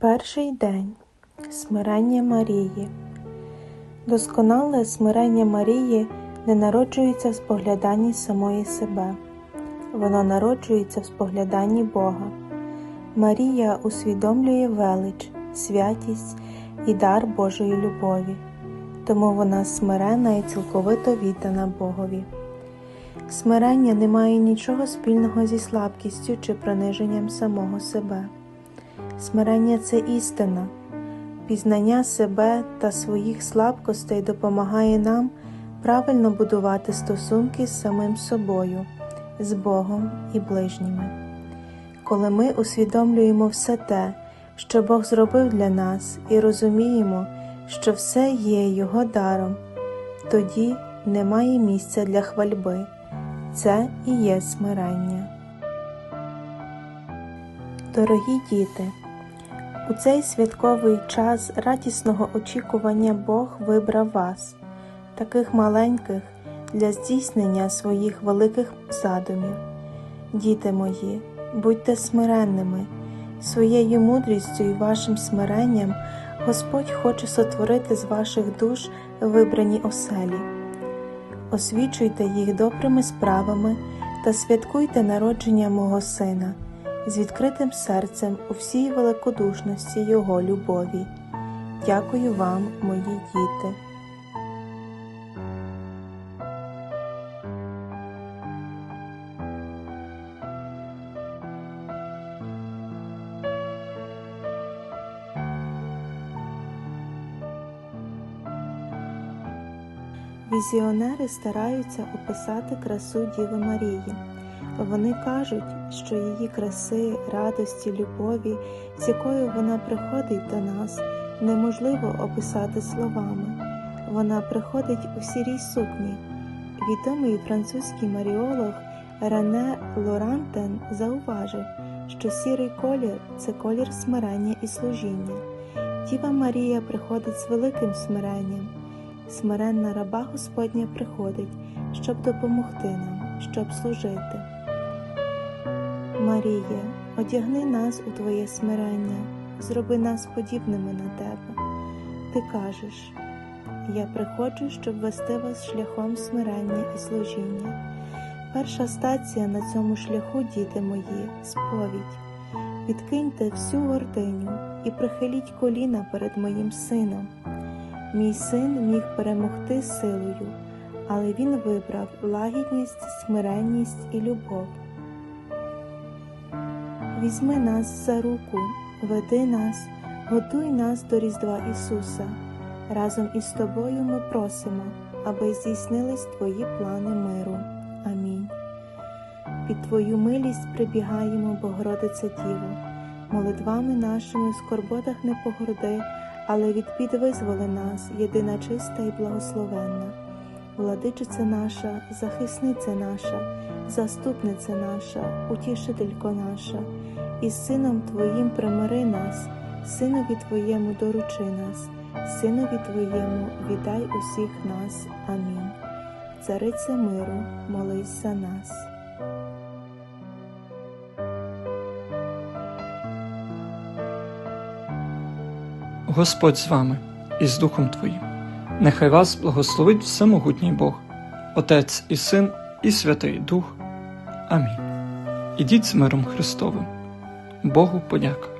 Перший день Смирення Марії. Досконале смирення Марії не народжується в спогляданні самої себе, воно народжується в спогляданні Бога. Марія усвідомлює велич, святість і дар Божої любові, тому вона смирена і цілковито віддана Богові. Смирення не має нічого спільного зі слабкістю чи приниженням самого себе. Смирення це істина. Пізнання себе та своїх слабкостей допомагає нам правильно будувати стосунки з самим собою, з Богом і ближніми. Коли ми усвідомлюємо все те, що Бог зробив для нас, і розуміємо, що все є Його даром, тоді немає місця для хвальби. Це і є смирення. Дорогі діти, у цей святковий час радісного очікування Бог вибрав вас, таких маленьких, для здійснення своїх великих задумів. Діти мої, будьте смиренними, своєю мудрістю і вашим смиренням Господь хоче сотворити з ваших душ вибрані оселі. Освічуйте їх добрими справами та святкуйте народження мого Сина з відкритим серцем у всій великодушності Його любові. Дякую вам, мої діти. Візіонери стараються описати красу Діви Марії. Вони кажуть, що її краси, радості, любові, з якою вона приходить до нас, неможливо описати словами. Вона приходить у сірій сукні. Відомий французький маріолог Рене Лорантен зауважив, що сірий колір це колір смирення і служіння. Діва Марія приходить з великим смиренням. Смиренна раба Господня приходить, щоб допомогти нам, щоб служити. Марія, одягни нас у Твоє смирення, зроби нас подібними на Тебе. Ти кажеш, я приходжу, щоб вести вас шляхом смирення і служіння. Перша стація на цьому шляху, діти мої, сповідь. Відкиньте всю гординю і прихиліть коліна перед моїм сином. Мій син міг перемогти силою, але він вибрав лагідність, смиренність і любов. Візьми нас за руку, веди нас, готуй нас до Різдва Ісуса. Разом із тобою ми просимо, аби здійснились Твої плани миру. Амінь. Під Твою милість прибігаємо, Богородице Діво, молитвами нашими в скорботах не погорди, але від бід визволи нас, єдина чиста і благословенна. Владичиця наша, захисниця наша, заступниця наша, утішителько наша, і Сином Твоїм примири нас, Синові Твоєму доручи нас, Синові Твоєму віддай усіх нас. Амінь. Цариця миру, молись за нас. Господь з вами і з Духом Твоїм. Нехай вас благословить Всемогутній Бог, Отець і Син, і Святий Дух. Амінь. Ідіть з миром Христовим. Богу подяка.